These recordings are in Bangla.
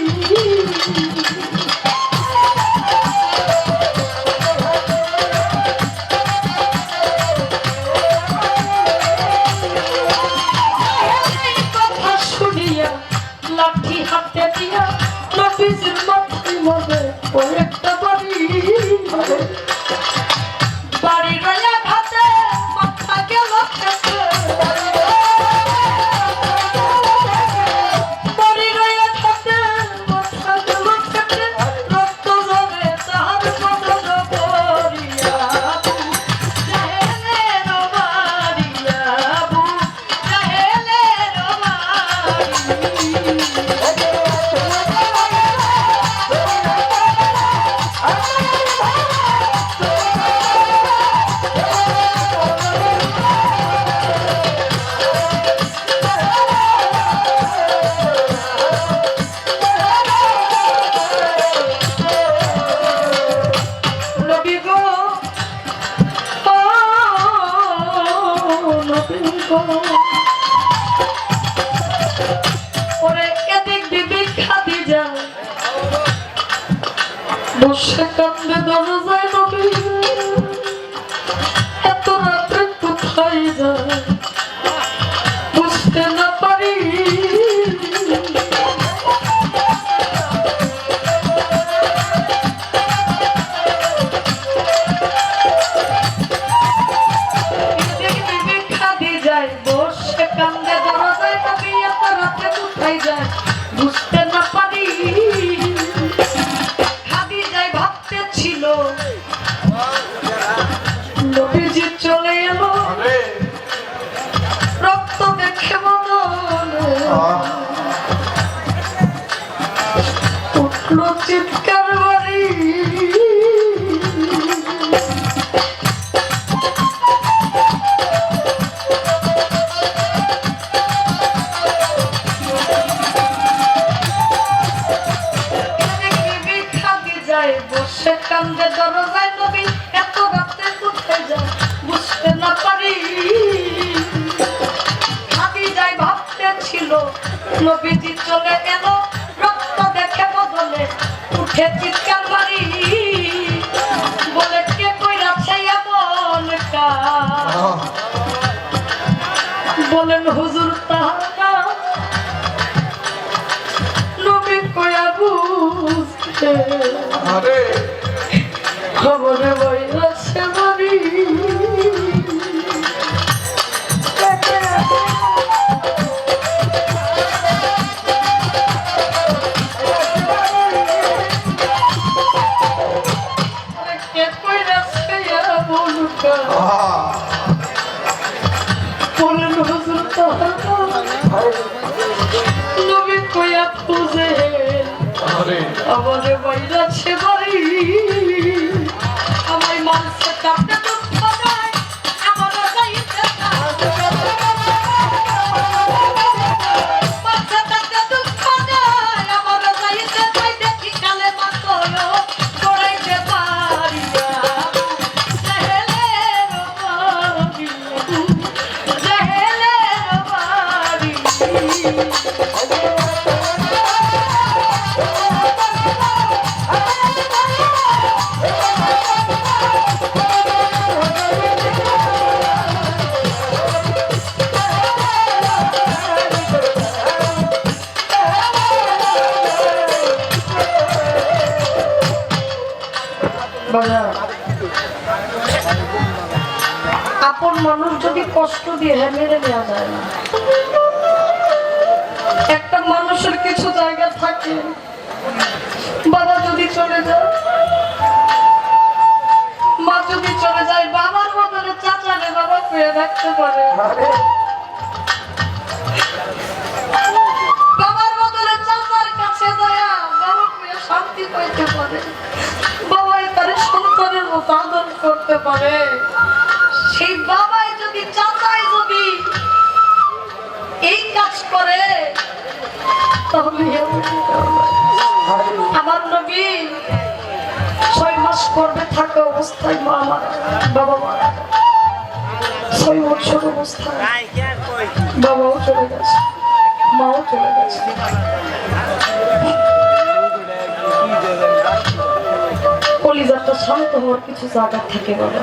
কয়েকটা বাড়ি একটা খবরে বইরাছে বাড়ি কে আমাদের বাইরা সে আপন মানুষ যদি কষ্ট দিয়ে হ্যাঁ মেরে নেওয়া যায় না। একটা মানুষের কিছু জায়গা থাকে, বাবা যদি চলে যায়, মা যদি চলে যায়, বাবার বদলে চাচারে বাবা পেয়ে রাখতে পারে। বাবার বদলে চাচার কাছে যায়, বাবা পেয়ে শান্তি পাইতে পারে। আদর করতে পারে। সেই বাবাই যদি চাচাই যদি এই কাজ করে, তাহলে আমার নবী ছয় মাস করবে থাকা অবস্থায় মা মারা বাবা মারা ছয় বছর অবস্থায় বাবাও চলে গেছে, মাও চলে গেছে। কলিজাটা শান্ত হওয়ার কিছু জায়গা থাকে বাবা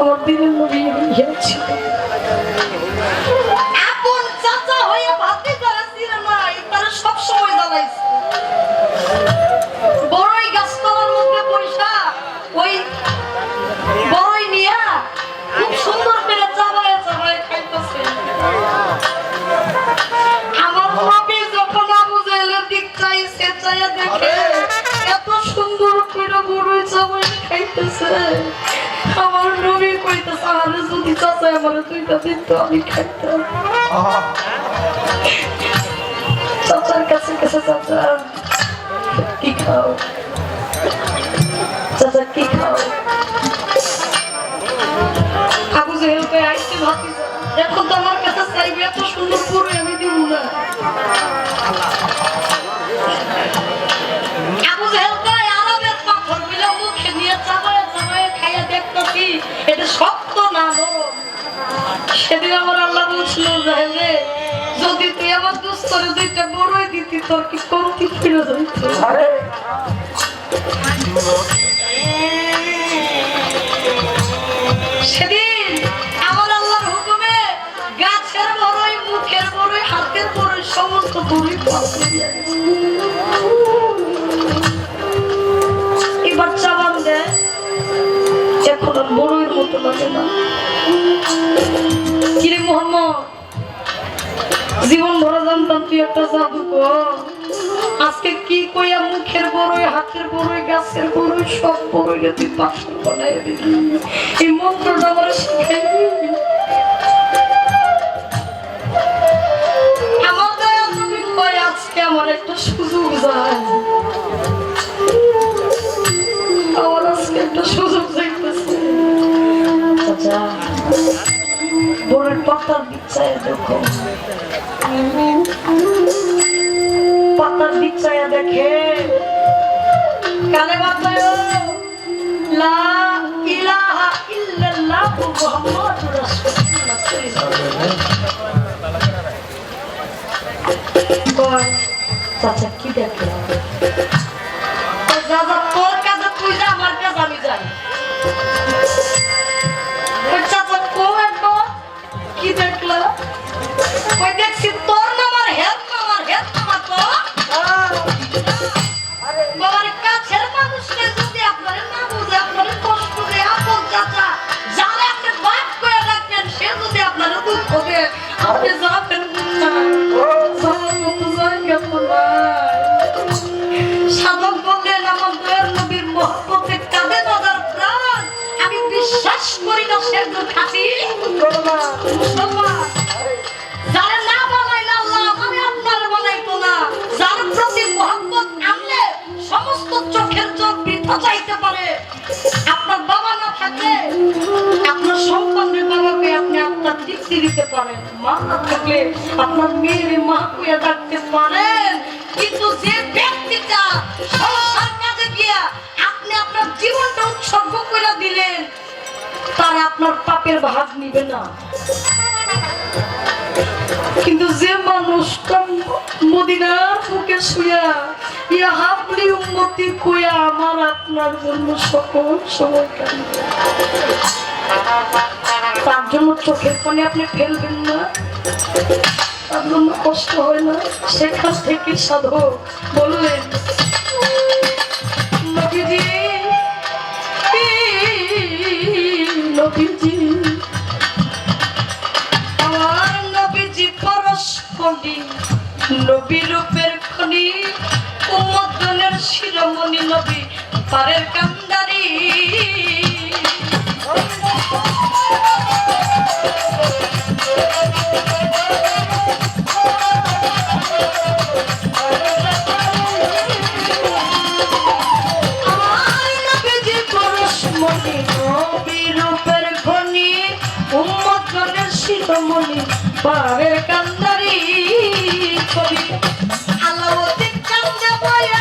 আমার দিনের মনে ছিল। খাইতেছে আমার নবী কইতেছে, আরে যদি চাচা আমার দুইটা দিন তো আমি খাইতাম। চাচার কাছে কাছে, চাচা, কি খাও? চাচা, কি খাও? আবু জেহেল কই আইসি ভাতি এখন তো আমার কাছে চাইবে, এত সুন্দর করে আমি দিব না। এটা শক্ত না সেদিন আমার আল্লাহ বলছিল যদি তুই আমার দুস্তরে দুইটা বড়ই দিতি তোর কি কমতি ফিরে সেদিন আমার আল্লাহর হুকুমে গাছের বড়ই মুখের বড়ই হাতের বড়ই সমস্ত দিয়ে এবার চাবান তুই আজকে কি কইয়া মুখের বড়ই, হাতের বড়ই, গাছের বড়ই, সব বড়ই তুমি কই আজকে আমার একটা সুযোগ যায় একটা সুযোগ চাচা বড়ের পাতার চায় দেখো। পাতার চায়া দেখে। কানে বাতায় লা ইলাহা ইল্লাল্লাহ মুহাম্মাদুর রাসূলুল্লাহ। চাচা কি দেখে? যা যা বিশ্বাস করি না সে একজন আপনার দিতে পারেন মা থাকলে আপনার মেয়ের মা কুয়া ডাকতে পারেন। কিন্তু যে ব্যক্তিটা সংসার কাজে গিয়া আপনি আপনার জীবনটা উৎসর্গ করে দিলেন, তারা আপনার পাপের ভাগ নিবে না। কিন্তু যে মদিনার শুয়া আমার আপনার জন্য সকল সময় কান্দে। তার জন্য চোখের পানি আপনি ফেলবেন না। তার জন্য কষ্ট হয় না। সেখান থেকে সাধক বললেন, নবীজি আমার নবীজি পরস্পরী নবী রূপের খনি, উম্মতগণের শিরোমণি নবী, পারের কান্দারি শিরোমণি পারের কান্দারি কবি আলাউদ্দিন কান্দে বয়া